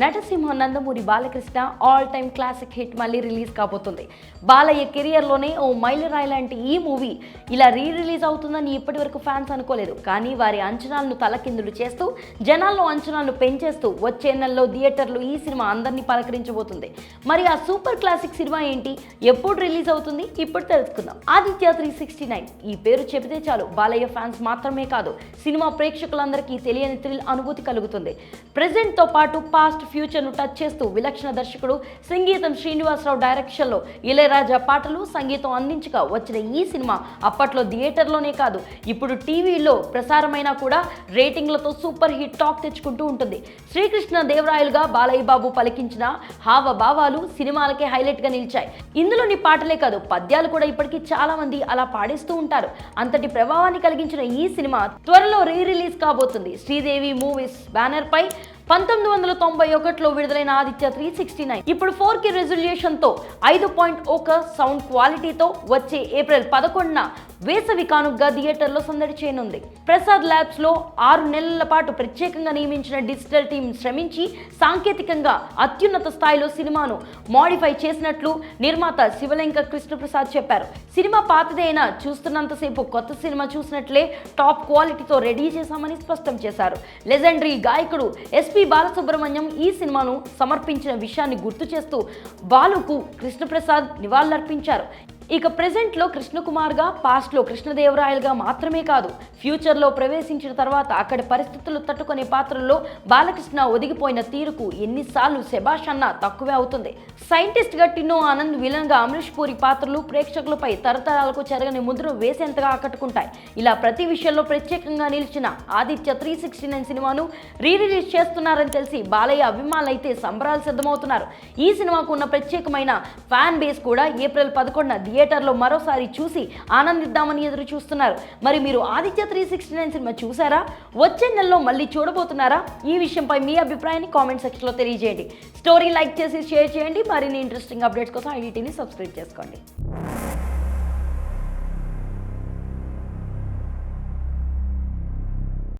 Natasimha Nandamuri Balakrishna all time classic hit మళ్ళీ release కాబోతుంది. బాలయ్య కెరియర్లోనే ఓ మైలురాయి లాంటి ఈ మూవీ ఇలా రీ రిలీజ్ అవుతుందని ఇప్పటి వరకు ఫ్యాన్స్ అనుకోలేదు. కానీ వారి అంచనాలను తలకిందులు చేస్తూ జనాల్లో అంచనాలను పెంచేస్తూ వచ్చే నెలలో థియేటర్లు ఈ సినిమా అందరినీ పలకరించబోతుంది. మరి ఆ సూపర్ క్లాసిక్ సినిమా ఏంటి? ఎప్పుడు రిలీజ్ అవుతుంది? ఇప్పుడు తెలుసుకుందాం. ఆదిత్య త్రీ సిక్స్టీ నైన్ ఈ పేరు చెబితే చాలు బాలయ్య ఫ్యాన్స్ మాత్రమే కాదు సినిమా ప్రేక్షకులందరికీ తెలియని థ్రిల్ అనుభూతి కలుగుతుంది. ప్రజెంట్తో తో పాటు పాస్ట్ ఫ్యూచర్ను టచ్ చేస్తూ విలక్షణ దర్శకుడు సంగీతం శ్రీనివాసరావు డైరెక్షన్లో ఇళయరాజా పాటలు సంగీతం అందించగా వచ్చిన ఈ సినిమా అప్పట్లో థియేటర్లోనే కాదు ఇప్పుడు టీవీలో ప్రసారమైనా కూడా రేటింగ్లతో సూపర్ హిట్ టాక్ తెచ్చుకుంటూ ఉంటుంది. శ్రీకృష్ణ దేవరాయలుగా బాలయ్య బాబు పలికించిన హావభావాలు సినిమాలకే హైలైట్గా నిలిచాయి. ఇందులోని పాటలే కాదు పద్యాలు కూడా ఇప్పటికీ చాలామంది అలా పాడేస్తూ ఉంటారు. అంతటి ప్రభావాన్ని కలిగించిన ఈ సినిమా త్వరలో రీ రిలీజ్ కాబోతుంది. శ్రీదేవి మూవీస్ బ్యానర్ పై పంతొమ్మిది వందల తొంభై ఒకటిలో విడుదలైన ఆదిత్య త్రీ సిక్స్టీ నైన్ ఇప్పుడు ఫోర్కి రెజల్యూషన్తో ఐదు పాయింట్ ఒక సౌండ్ క్వాలిటీతో వచ్చే ఏప్రిల్ పదకొండున వేసవి కానుగ్గా థియేటర్లో సందడి చేయనుంది. ప్రసాద్ ల్యాబ్స్లో ఆరు నెలల పాటు ప్రత్యేకంగా నియమించిన డిజిటల్ టీం శ్రమించి సాంకేతికంగా అత్యున్నత స్థాయిలో సినిమాను మాడిఫై చేసినట్లు నిర్మాత శివలింక కృష్ణప్రసాద్ చెప్పారు. సినిమా పాతదైనా చూస్తున్నంతసేపు కొత్త సినిమా చూసినట్లే టాప్ క్వాలిటీతో రెడీ చేశామని స్పష్టం చేశారు. లెజెండరీ గాయకుడు ఎస్పి బాలసుబ్రహ్మణ్యం ఈ సినిమాను సమర్పించిన విషయాన్ని గుర్తు చేస్తూ బాలుకు కృష్ణప్రసాద్ నివాళులర్పించారు. ఇక ప్రెజెంట్లో కృష్ణకుమార్గా పాస్ట్లో కృష్ణదేవరాయలుగా మాత్రమే కాదు ఫ్యూచర్లో ప్రవేశించిన తర్వాత అక్కడి పరిస్థితులు తట్టుకునే పాత్రల్లో బాలకృష్ణ ఒదిగిపోయిన తీరుకు ఎన్నిసార్లు శభాష్ అన్న తక్కువే అవుతుంది. సైంటిస్ట్గా టిన్నో ఆనంద్ విలన్గా అమరీష్ పూరి పాత్రలు ప్రేక్షకులపై తరతరాలకు చెరగని ముద్ర వేసేంతగా ఆకట్టుకుంటాయి. ఇలా ప్రతి విషయంలో ప్రత్యేకంగా నిలిచిన ఆదిత్య త్రీ సిక్స్టీ నైన్ సినిమాను రీ రిలీజ్ చేస్తున్నారని తెలిసి బాలయ్య అభిమానులు అయితే సంబరాలు సిద్ధమవుతున్నారు. ఈ సినిమాకు ఉన్న ప్రత్యేకమైన ఫ్యాన్ బేస్ కూడా ఏప్రిల్ పదకొండున థియేటర్లో మరోసారి చూసి ఆనందిద్దామని ఎదురు చూస్తున్నారు. మరి మీరు Aditya three sixty nine cinema చూసారా? వచ్చే నెలలో మళ్ళీ చూడబోతున్నారా? ఈ విషయంపై మీ అభిప్రాయాన్ని కామెంట్ సెక్షన్లో తెలియజేయండి. స్టోరీ లైక్ చేసి షేర్ చేయండి. మరిన్ని ఇంట్రెస్టింగ్ అప్డేట్స్ కోసం ఐడిటీని సబ్స్క్రైబ్ చేసుకోండి.